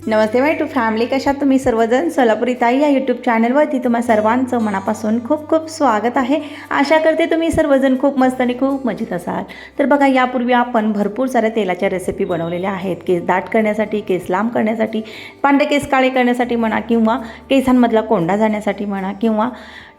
Namaste my to family कशा तुम्ही सर्वजण? सोलापुरी ताई या यूट्यूब चॅनलवरती तुम्हा सर्वांचं मनापासून खूप खूप स्वागत आहे. आशा करते तुम्ही सर्वजण खूप मस्त आणि खूप मजेत असाल. तर बघा यापूर्वी आपण भरपूर साऱ्या तेलाच्या रेसिपी बनवलेल्या आहेत. केस दाट करण्यासाठी केस लांब करण्यासाठी पांढरे केस काळे करण्यासाठी म्हणा किंवा केसांमधला कोंडा जाण्यासाठी म्हणा किंवा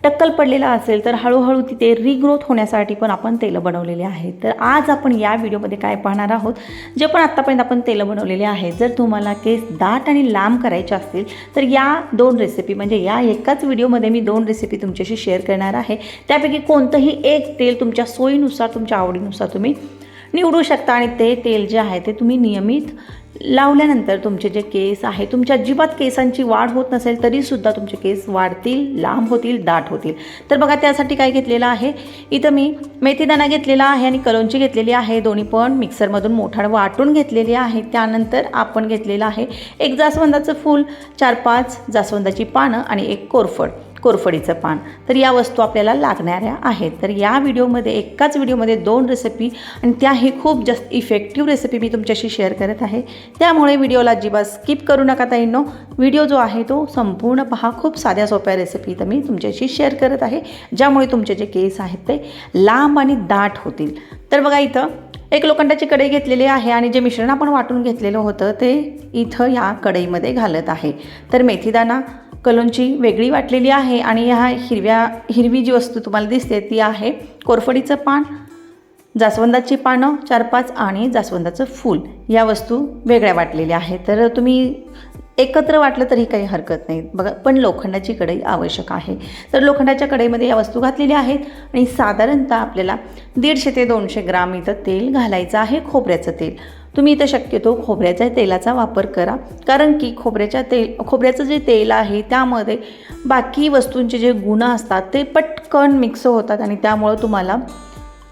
टक्कल पडलेला असेल तर हळूहळू तिथे रिग्रोथ होण्यासाठी पण आपण तेलं बनवलेले आहेत. तर आज आपण या व्हिडिओमध्ये काय पाहणार आहोत? जे पण आत्तापर्यंत आपण तेलं बनवलेले आहेत जर तुम्हाला केस दाट आणि लांब करायचे असतील तर या दोन रेसिपी म्हणजे या एकाच व्हिडिओमध्ये मी दोन रेसिपी तुमच्याशी शेअर करणार आहे. त्यापैकी कोणतंही एक तेल तुमच्या सोयीनुसार तुमच्या आवडीनुसार तुम्ही निवडू शकता आणि ते तेल जे आहे ते तुम्ही नियमित लावल्यानंतर तुमचे जे केस आहे तुमच्या अजिबात केसांची वाढ होत नसेल तरीसुद्धा तुमचे केस वाढतील लांब होतील दाट होतील. तर बघा त्यासाठी काय घेतलेलं आहे? इथं मी मेथीदाणा घेतलेला आहे आणि कलोंची घेतलेली आहे. दोन्ही पण मिक्सरमधून मोठाड वाटून घेतलेली आहे. त्यानंतर आपण घेतलेलं आहे एक जास्वंदाचं फूल चार पाच जास्वंदाची पानं आणि एक कोरफड. कोरफडीचं पान. तर या वस्तू आपल्याला लागणाऱ्या आहेत. तर या व्हिडिओमध्ये एकाच व्हिडिओमध्ये दोन रेसिपी आणि त्याही खूप जास्त इफेक्टिव्ह रेसिपी मी तुमच्याशी शेअर करत आहे. त्यामुळे व्हिडिओला अजिबात स्किप करू नका ताईंनो. व्हिडिओ जो आहे तो संपूर्ण पहा. खूप साध्या सोप्या रेसिपी तर मी तुमच्याशी शेअर करत आहे. ज्यामुळे तुमचे जे केस आहेत ते लांब आणि दाट होतील. तर बघा इथं एक लोखंडाची कढई घेतलेली आहे आणि जे मिश्रण आपण वाटून घेतलेलं होतं ते इथं या कढईमध्ये घालत आहे. तर मेथीदाना कलोंची वेगळी वाटलेली आहे आणि ह्या हिरव्या हिरवी जी वस्तू तुम्हाला दिसते ती आहे कोरफडीचं पान जास्वंदाची पानं चार पाच आणि जास्वंदाचं फूल. या वस्तू वेगळ्या वाटलेल्या आहेत. तर तुम्ही एकत्र वाटलं तरी काही हरकत नाही. बघा पण लोखंडाची कढई आवश्यक आहे. तर लोखंडाच्या कढईमध्ये या वस्तू घातलेल्या आहेत आणि साधारणतः आपल्याला दीडशे ते दोनशे ग्राम इथं तेल घालायचं आहे खोबऱ्याचं तेल. तुम्ही इथं शक्यतो खोबऱ्याच्या तेलाचा वापर करा. कारण की खोबऱ्याच्या तेल खोबऱ्याचं जे तेल आहे त्यामध्ये बाकी वस्तूंचे जे गुण असतात ते पटकन मिक्स होतात आणि त्यामुळं तुम्हाला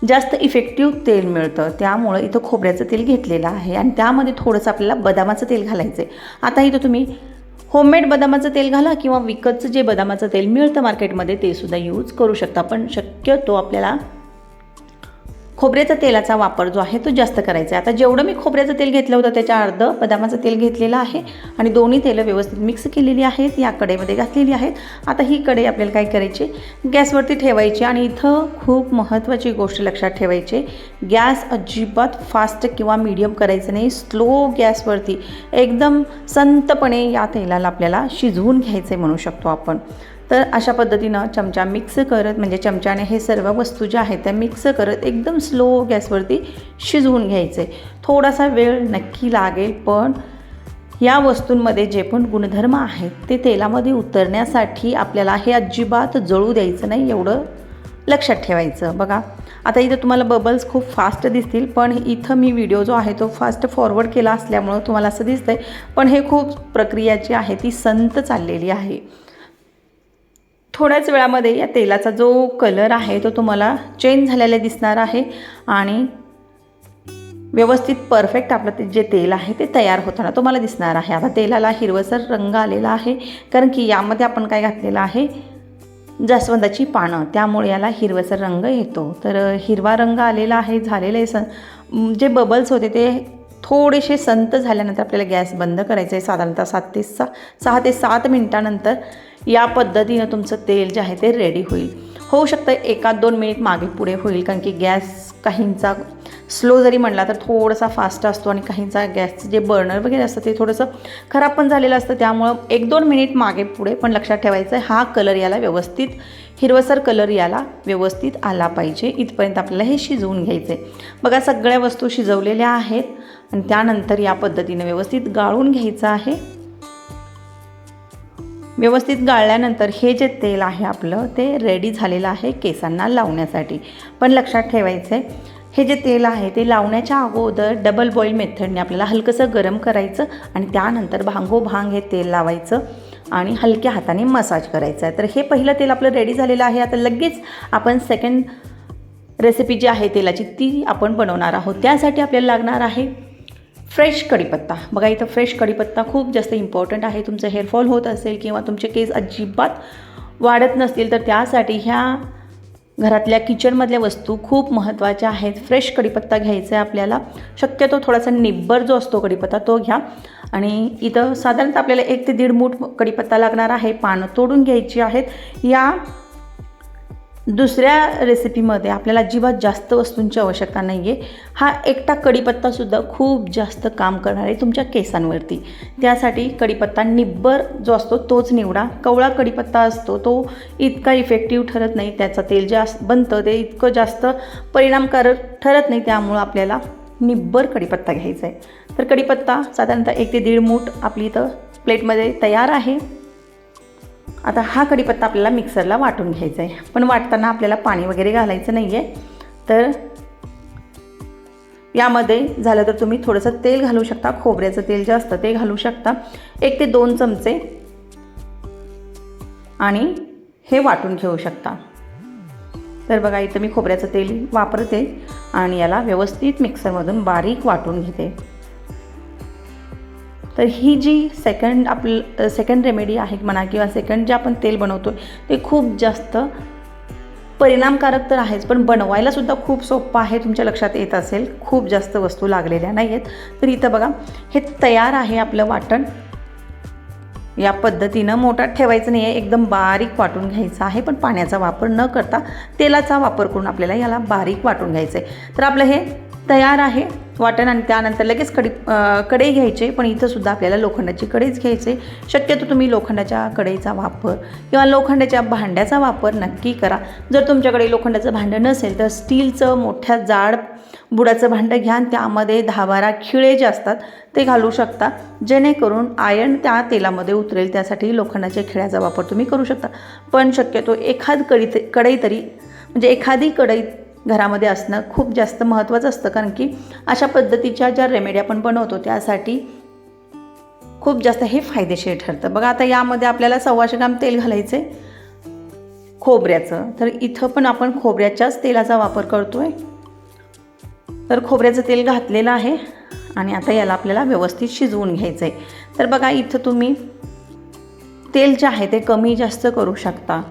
जास्त इफेक्टिव्ह तेल मिळतं. त्यामुळं इथं खोबऱ्याचं तेल घेतलेलं आहे आणि त्यामध्ये थोडंसं आपल्याला बदामाचं तेल घालायचं आहे आता इथं तुम्ही होममेड बदामाचं तेल घाला किंवा विकतचं जे बदामाचं तेल मिळतं मार्केटमध्ये ते सुद्धा यूज करू शकता. पण शक्यतो आपल्याला खोबऱ्याच्या तेलाचा वापर जो आहे तो जास्त करायचा आहे. आता जेवढं मी खोबऱ्याचं तेल घेतलं होतं त्याच्या अर्ध बदामाचं तेल घेतलेलं आहे आणि दोन्ही तेलं व्यवस्थित मिक्स केलेली आहेत या कढईमध्ये घातलेली आहेत. आता ही कढई आपल्याला काय करायची? गॅसवरती ठेवायची आणि इथं खूप महत्त्वाची गोष्ट लक्षात ठेवायची गॅस अजिबात फास्ट किंवा मीडियम करायचं नाही स्लो गॅसवरती एकदम संतपणे या तेलाला आपल्याला शिजवून घ्यायचं आहे म्हणू शकतो आपण. तर अशा पद्धतीनं चमचा मिक्स करत म्हणजे चमच्याने हे सर्व वस्तू ज्या आहेत त्या मिक्स करत एकदम स्लो गॅसवरती शिजवून घ्यायचे. थोडासा वेळ नक्की लागेल पण या वस्तूंमध्ये जे पण गुणधर्म आहेत ते तेलामध्ये उतरण्यासाठी आपल्याला हे अजिबात जळू द्यायचं नाही एवढं लक्षात ठेवायचं. बघा आता इथं तुम्हाला बबल्स खूप फास्ट दिसतील पण इथं मी व्हिडिओ जो आहे तो फास्ट फॉरवर्ड केला असल्यामुळं तुम्हाला असं दिसतंय पण हे खूप प्रक्रिया जी आहे ती संत चाललेली आहे. थोड्याच वेळामध्ये या तेलाचा जो कलर आहे तो तुम्हाला चेंज झालेला दिसणार आहे आणि व्यवस्थित परफेक्ट आपलं ते जे तेल आहे ते तयार होताना तुम्हाला दिसणार आहे. आता तेलाला हिरवसर रंग आलेला आहे कारण की यामध्ये आपण काय घातलेलं आहे? जास्वंदाची पानं. त्यामुळे याला हिरवसर रंग येतो. तर हिरवा रंग आलेला आहे झालेलं आहे. जे बबल्स होते ते थोडेसे संत झाल्यानंतर आपल्याला गॅस बंद करायचं आहे. साधारणतः सात ते सहा सहा ते सात मिनटानंतर या पद्धतीनं तुमचं तेल जे आहे ते रेडी होईल. होऊ शकतं एकात दोन मिनिट मागे पुढे होईल कारण की गॅस काहींचा स्लो जरी म्हणला तर थोडासा फास्ट असतो आणि काहींचा गॅसचं जे बर्नर वगैरे असतं ते थोडंसं खराब पण झालेलं असतं. त्यामुळं एक दोन मिनिट मागे पुढे पण लक्षात ठेवायचं आहे हा कलर याला व्यवस्थित हिरवसर कलर याला व्यवस्थित आला पाहिजे. इथपर्यंत आपल्याला हे शिजवून घ्यायचं आहे बघा सगळ्या वस्तू शिजवलेल्या आहेत आणि त्यानंतर या पद्धतीनं व्यवस्थित गाळून घ्यायचं आहे. व्यवस्थित गाळल्यानंतर हे जे तेल आहे आपलं ते रेडी झालेलं आहे केसांना लावण्यासाठी. पण लक्षात ठेवायचं आहे हे जे तेल आहे ते लावण्याच्या अगोदर डबल बॉईल मेथडने आपल्याला हलकंसं गरम करायचं आणि त्यानंतर भांगोभांग हे तेल लावायचं आणि हलक्या हाताने मसाज करायचा आहे तर हे पहिलं तेल आपलं रेडी झालेलं आहे. आता लगेच आपण सेकंड रेसिपी जी आहे तेलाची ती आपण बनवणार आहोत. त्यासाठी आपल्याला लागणार आहे फ्रेश कढीपत्ता. बघा इथं फ्रेश कढीपत्ता खूप जास्त इम्पॉर्टंट आहे. तुमचं हेअरफॉल होत असेल किंवा तुमचे केस अजिबात वाढत नसतील तर त्यासाठी ह्या घरातल्या किचनमधल्या वस्तू खूप महत्त्वाच्या आहेत. फ्रेश कढीपत्ता घ्यायचा आहे आपल्याला. शक्यतो थोडासा निब्बर जो असतो कढीपत्ता तो घ्या. आणि इथं साधारणतः आपल्याला एक ते दीड मूठ कढीपत्ता लागणार आहे. पानं तोडून घ्यायची आहेत. या दुसऱ्या रेसिपीमध्ये आपल्याला अजिबात जास्त वस्तूंची आवश्यकता नाही आहे हा एकटा कढीपत्तासुद्धा खूप जास्त काम करणार आहे तुमच्या केसांवरती. त्यासाठी कढीपत्ता निब्बर जो असतो तोच निवडा. कवळा कढीपत्ता असतो तो इतका इफेक्टिव्ह ठरत नाही. त्याचं तेल जास्त बनतं ते इतकं जास्त परिणामकारक ठरत नाही. त्यामुळं आपल्याला निब्बर कढीपत्ता घ्यायचा आहे तर कढीपत्ता साधारणतः एक ते दीड मूठ आपली इथं प्लेटमध्ये तयार आहे. आता हा कढीपत्ता आपल्याला मिक्सरला वाटून घ्यायचा आहे. पण वाटताना आपल्याला पाणी वगैरे घालायचं नाही आहे तर यामध्ये झालं तर तुम्ही थोडंसं तेल घालू शकता. खोबऱ्याचं तेल जे असतं ते घालू शकता. एक ते दोन चमचे आणि हे वाटून घेऊ शकता. तर बघा इथं मी खोबऱ्याचं तेल वापरते आणि याला व्यवस्थित मिक्सरमधून बारीक वाटून घेते. तर ही जी सेकंड आपलं सेकंड रेमेडी आहे म्हणा किंवा सेकंड जे आपण तेल बनवतो ते खूप जास्त परिणामकारक तर आहेच पण बनवायलासुद्धा खूप सोपं आहे तुमच्या लक्षात येत असेल खूप जास्त वस्तू लागलेल्या नाही आहेत तर इथं बघा हे तयार आहे आपलं वाटण. या पद्धतीनं मोठात ठेवायचं नाही आहे एकदम बारीक वाटून घ्यायचं आहे पण पाण्याचा वापर न करता तेलाचा वापर करून आपल्याला याला बारीक वाटून घ्यायचं आहे तर आपलं हे तयार आहे. वाटण आणि त्यानंतर लगेच कढी कढई घ्यायचे पण इथंसुद्धा आपल्याला लोखंडाची कढईच घ्यायचे. शक्यतो तुम्ही लोखंडाच्या कढईचा वापर किंवा लोखंडाच्या भांड्याचा वापर नक्की करा. जर तुमच्याकडे लोखंडाचं भांडं नसेल तर स्टीलचं मोठ्या जाड बुडाचं भांडं घ्या आणि त्यामध्ये दहा बारा खिळे जे असतात ते घालू शकता. जेणेकरून आयर्न त्या तेलामध्ये उतरेल त्यासाठी लोखंडाच्या खिळ्याचा वापर तुम्ही करू शकता. पण शक्यतो एखाद कडी कढई तरी म्हणजे एखादी कढई घरामध्ये असणं खूप जास्त महत्त्वाचं असतं. कारण की अशा पद्धतीच्या ज्या रेमेडी आपण बनवतो त्यासाठी खूप जास्त हे फायदेशीर ठरतं. बघा आता यामध्ये आपल्याला सव्वाशे ग्राम तेल घालायचे खोबऱ्याचं. तर इथं पण आपण खोबऱ्याच्याच तेलाचा वापर करतो आहे तर खोबऱ्याचं तेल घातलेलं आहे आणि आता याला आपल्याला व्यवस्थित शिजवून घ्यायचं आहे तर बघा इथं तुम्ही तेल जे आहे ते कमी जास्त करू शकता.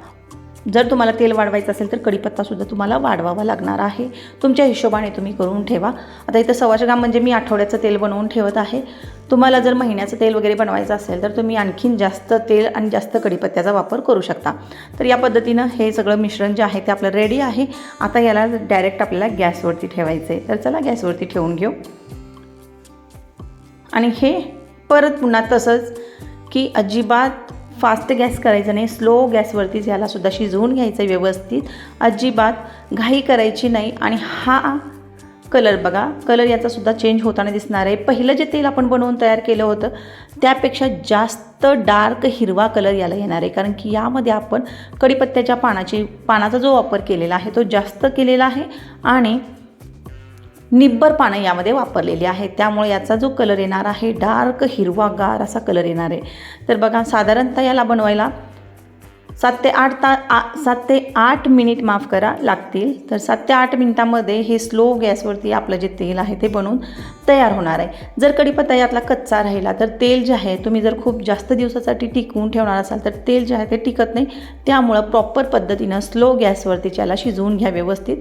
जर तुम्हाला तेल वाढवायचं असेल तर कढीपत्तासुद्धा तुम्हाला वाढवावा लागणार आहे. तुमच्या हिशोबाने तुम्ही करून ठेवा. आता इथं सव्वाशे ग्राम म्हणजे मी आठवड्याचं तेल बनवून ठेवत आहे. तुम्हाला जर महिन्याचं तेल वगैरे बनवायचं असेल तर तुम्ही आणखीन जास्त तेल आणि जास्त कढीपत्त्याचा वापर करू शकता. तर या पद्धतीनं हे सगळं मिश्रण जे आहे ते आपलं रेडी आहे. आता याला डायरेक्ट आपल्याला गॅसवरती ठेवायचं आहे. तर चला गॅसवरती ठेवून घेऊ. आणि हे परत पुन्हा तसंच की अजिबात फास्ट गॅस करायचा नाही स्लो गॅसवरतीच यालासुद्धा शिजवून घ्यायचं आहे व्यवस्थित. अजिबात घाई करायची नाही आणि हा कलर बघा कलर याचासुद्धा चेंज होताना दिसणार आहे. पहिलं जे तेल आपण बनवून तयार केलं होतं त्यापेक्षा जास्त डार्क हिरवा कलर याला येणार आहे. कारण की यामध्ये आपण कडीपत्त्याच्या पानाची पानाचा जो वापर केलेला आहे तो जास्त केलेला आहे आणि निब्बर पानं यामध्ये वापरलेली आहेत. त्यामुळे याचा जो कलर येणार आहे डार्क हिरवागार असा कलर येणार आहे. तर बघा साधारणतः याला बनवायला सात ते आठ ता आ सात ते आठ मिनिट माफ करा लागतील. तर सात ते आठ मिनिटामध्ये हे स्लो गॅसवरती आपलं जे तेल आहे ते बनवून तयार होणार आहे. जर कढीपत्ता यातला कच्चा राहिला तर तेल जे आहे तुम्ही जर खूप जास्त दिवसासाठी टिकवून ठेवणार असाल तर तेल जे आहे ते टिकत नाही. त्यामुळं प्रॉपर पद्धतीनं स्लो गॅसवरती त्याला शिजवून घ्या व्यवस्थित.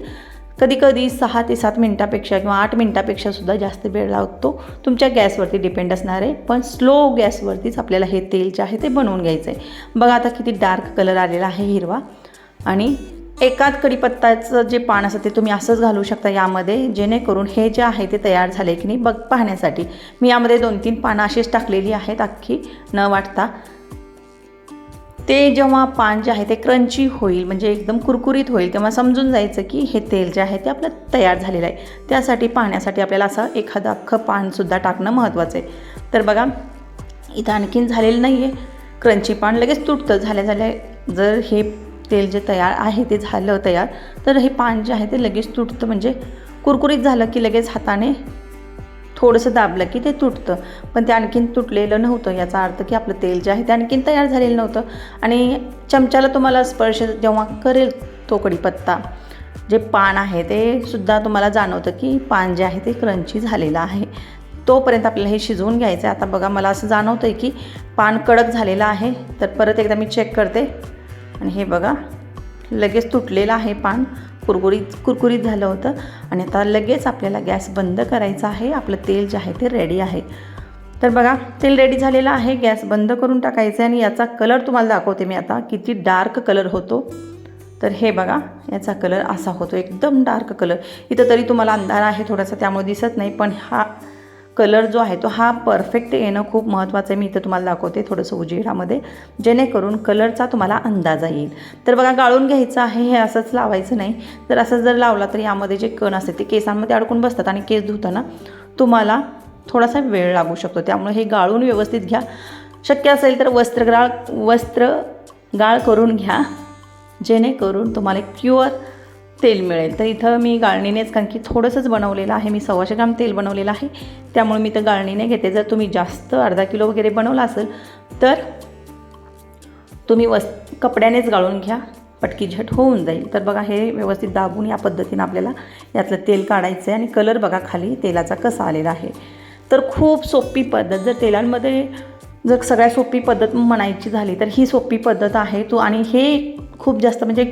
कधी कधी सहा ते सात मिनटापेक्षा किंवा आठ मिनटापेक्षा सुद्धा जास्त वेळ लागतो. तुमच्या गॅसवरती डिपेंड असणार आहे. पण स्लो गॅसवरतीच आपल्याला हे तेल जे आहे ते बनवून घ्यायचं आहे बघा आता किती डार्क कलर आलेला आहे हिरवा. आणि एकाच कढीपत्ताचं जे पान असतं ते तुम्ही असंच घालू शकता यामध्ये. जेणेकरून हे जे आहे ते तयार झाले की नाही बघ पाहण्यासाठी. मी यामध्ये दोन तीन पानं अशीच टाकलेली आहेत. अख्खी न वाटता. ते जेव्हा पान जे आहे ते क्रंची होईल म्हणजे एकदम कुरकुरीत होईल तेव्हा समजून जायचं की हे तेल जे आहे ते आपलं तयार झालेलं आहे. त्यासाठी पाहण्यासाठी आपल्याला असं एखादं अख्खं पानसुद्धा टाकणं महत्त्वाचं आहे. तर बघा इथं आणखीन झालेलं नाही आहे क्रंची पान लगेच तुटतं. झाल्या झाल्या जर हे तेल जे तयार आहे ते झालं तयार तर हे पान जे आहे ते लगेच तुटतं. म्हणजे कुरकुरीत झालं की लगेच हाताने थोडंसं दाबलं की ते तुटतं. पण ते आणखीन तुटलेलं नव्हतं याचा अर्थ की आपलं तेल जे आहे ते आणखीन तयार झालेलं नव्हतं. आणि चमच्याला तुम्हाला स्पर्श जेव्हा करेल तो कढीपत्ता जे पान आहे ते सुद्धा तुम्हाला जाणवतं की पान जे आहे ते क्रंची झालेलं आहे. तोपर्यंत आपल्याला हे शिजवून घ्यायचं आहे आता बघा मला असं जाणवतं आहे की पान कडक झालेलं आहे. तर परत एकदा मी चेक करते. आणि हे बघा लगेच तुटलेलं आहे पान. कुरकुरीत कुरकुरीत झालं होतं. आणि आता लगेच आपल्याला गॅस बंद करायचा आहे. आपलं तेल जे आहे ते रेडी आहे. तर बघा तेल रेडी झालेलं आहे. गॅस बंद करून टाकायचं आहे. आणि याचा कलर तुम्हाला दाखवते मी आता. किती डार्क कलर होतो. तर हे बघा याचा कलर असा होतो. एकदम डार्क कलर इथं तरी तुम्हाला अंधार आहे थोडासा त्यामुळे दिसत नाही. पण हा कलर जो आहे तो हा परफेक्ट येणं खूप महत्त्वाचं आहे. मी इथं तुम्हाला दाखवते थोडंसं उजेडामध्ये. जेणेकरून कलरचा तुम्हाला अंदाज येईल. तर बघा गाळून घ्यायचं आहे हे असंच लावायचं नाही. तर असं जर लावला तर यामध्ये जे कण असते ते केसांमध्ये अडकून बसतात आणि केस धुताना तुम्हाला थोडासा वेळ लागू शकतो. त्यामुळे हे गाळून व्यवस्थित घ्या. शक्य असेल तर वस्त्रगाळ वस्त्र गाळ करून घ्या. जेणेकरून तुम्हाला एक प्युअर तेल मिळेल. तर इथं मी गाळणीनेच कारण की थोडंसंच बनवलेलं आहे. मी सव्वाशे ग्राम तेल बनवलेलं आहे. त्यामुळे मी तर गाळणीने घेते. जर तुम्ही जास्त अर्धा किलो वगैरे बनवला असेल तर तुम्ही वस् कपड्यानेच गाळून घ्या. पटकी झट होऊन जाईल. तर बघा हे व्यवस्थित दाबून या पद्धतीनं आपल्याला यातलं तेल काढायचं आहे आणि कलर बघा खाली तेलाचा कसा आलेला आहे. तर खूप सोपी पद्धत. जर तेलांमध्ये जर सगळ्यात सोपी पद्धत म्हणायची झाली तर ही सोपी पद्धत आहे. तो आणि हे खूप जास्त म्हणजे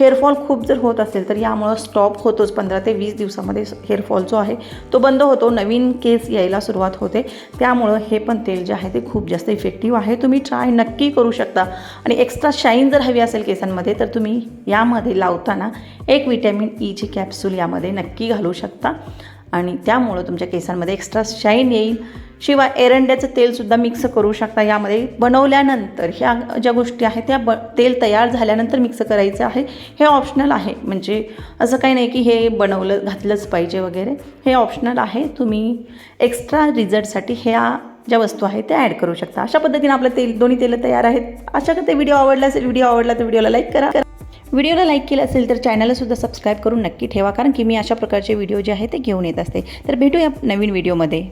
हेअरफॉल खूप जर होत असेल तर यामुळं स्टॉप होतोच. पंधरा ते वीस दिवसामध्ये हेअरफॉल जो आहे तो बंद होतो. नवीन केस यायला सुरुवात होते. त्यामुळं हे पण तेल जे आहे ते खूप जास्त इफेक्टिव्ह आहे. तुम्ही ट्राय नक्की करू शकता. आणि एक्स्ट्रा शाईन जर हवी असेल केसांमध्ये तर तुम्ही यामध्ये लावताना एक विटॅमिन ईची कॅप्सूल यामध्ये नक्की घालू शकता. आणि त्यामुळं तुमच्या केसांमध्ये एक्स्ट्रा शाईन येईल. शिवाय एरंड्याचं तेलसुद्धा मिक्स करू शकता. यामध्ये बनवल्यानंतर ह्या ज्या गोष्टी आहेत त्या ब तेल तयार झाल्यानंतर मिक्स करायचं आहे. हे ऑप्शनल आहे. म्हणजे असं काही नाही की हे बनवलं घातलंच पाहिजे वगैरे. हे ऑप्शनल आहे. तुम्ही एक्स्ट्रा रिझल्टसाठी ह्या ज्या वस्तू आहेत त्या ॲड करू शकता. अशा पद्धतीने आपलं तेल दोन्ही तेलं तयार आहेत. अशा करते व्हिडिओ आवडला असेल व्हिडिओ आवडला तर व्हिडिओला लाईक करा. व्हिडिओला लाईक केलं असेल तर चॅनलसुद्धा सबस्क्राईब करून नक्की ठेवा. कारण की मी अशा प्रकारचे व्हिडिओ जे आहे ते घेऊन येत असते. तर भेटूया नवीन व्हिडिओमध्ये